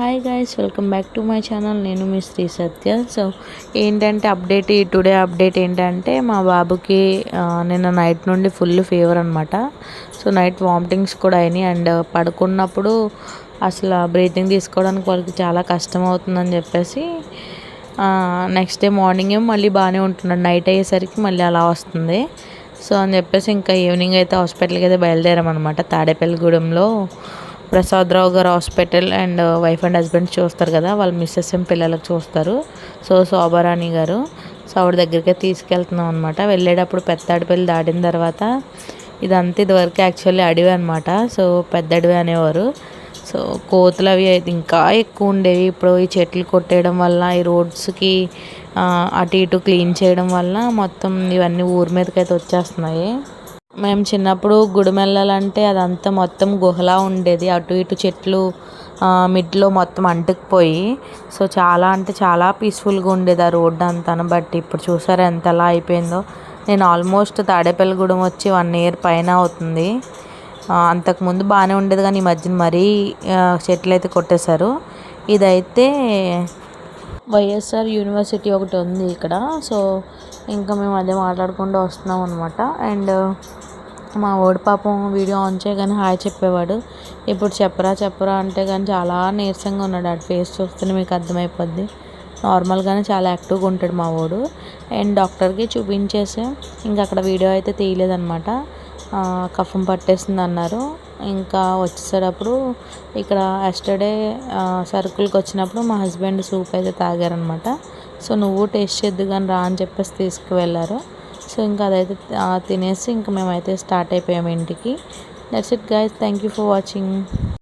Hi guys welcome back to my channel నేను మీ Sri Satya. So ఏంటంటే అప్డేట్ ఈ టుడే అప్డేట్ ఏంటంటే మా బాబుకి నిన్న నైట్ నుండి ఫుల్ ఫీవర్ అనమాట సో నైట్ వామిటింగ్స్ కూడా అయినాయి. అండ్ uh, పడుకున్నప్పుడు అసలు బ్రీతింగ్ తీసుకోవడానికి వాళ్ళకి చాలా కష్టం అవుతుందని చెప్పేసి నెక్స్ట్ డే మార్నింగ్ ఏమో మళ్ళీ బాగానే ఉంటున్నాడు. నైట్ అయ్యేసరికి మళ్ళీ అలా వస్తుంది. సో అని చెప్పేసి ఇంకా ఈవినింగ్ అయితే హాస్పిటల్కి అయితే బయలుదేరామన్నమాట. తాడేపల్లిగూడెంలో. Prasada Rao garu hospital and wife and husband చూస్తారు కదా వాళ్ళ మిస్సెస్ ఏం పిల్లలకు చూస్తారు. సో శోభారాణి గారు సో ఆవిడ దగ్గరికి తీసుకెళ్తున్నాం అనమాట వెళ్ళేటప్పుడు పెద్ద అడవిలు దాటిన తర్వాత ఇదంతా ఇదివరకు యాక్చువల్లీ అడవి అనమాట సో పెద్ద అడవి అనేవారు. సో కోతులు అవి అయితే ఇంకా ఎక్కువ ఉండేవి. ఇప్పుడు ఈ చెట్లు కొట్టేయడం వల్ల ఈ రోడ్స్కి అటు ఇటు క్లీన్ చేయడం వల్ల మొత్తం ఇవన్నీ ఊరి మీదకి అయితే వచ్చేస్తున్నాయి. మేము చిన్నప్పుడు గుడి అదంతా మొత్తం గుహలా ఉండేది. అటు ఇటు చెట్లు మిడ్లో మొత్తం అంటుకుపోయి. సో చాలా అంటే చాలా పీస్ఫుల్గా ఉండేది ఆ రోడ్డు అంతా బట్ ఇప్పుడు చూసారా ఎంతలా అయిపోయిందో. నేను ఆల్మోస్ట్ తాడేపల్లిగూడెం వచ్చి వన్ ఇయర్ పైన అవుతుంది. అంతకుముందు బాగానే ఉండేది కానీ ఈ మధ్యన మరీ చెట్లు అయితే కొట్టేశారు. ఇదైతే వైఎస్ఆర్ యూనివర్సిటీ ఒకటి ఉంది ఇక్కడ. సో ఇంకా మేము అదే మాట్లాడుకుంటూ వస్తున్నాం అనమాట అండ్ మా వాడు పాపం వీడియో ఆన్ చేయగానే హాయ్ చెప్పేవాడు. ఇప్పుడు చెప్పరా చెప్పరా అంటే కానీ చాలా నీరసంగా ఉన్నాడు. ఆడు ఫేస్ చూస్తేనే మీకు అర్థమైపోద్ది. నార్మల్గానే చాలా యాక్టివ్గా ఉంటాడు మా వాడు. అండ్ డాక్టర్కి చూపించేసి ఇంకా అక్కడ వీడియో అయితే తీయలేదన్నమాట. కఫం పట్టేసింది అన్నారు. ఇంకా వచ్చేసేటప్పుడు ఇక్కడ ఎస్టర్డే సరుకులకి వచ్చినప్పుడు మా హస్బెండ్ సూప్ అయితే తాగారనమాట సో నువ్వు టేస్ట్ చేద్దు కానీ రా అని చెప్పేసి తీసుకువెళ్ళారు. సో ఇంకా అదైతే తినేసి ఇంకా మేమైతే స్టార్ట్ అయిపోయాము ఇంటికి. That's it guys thank you for watching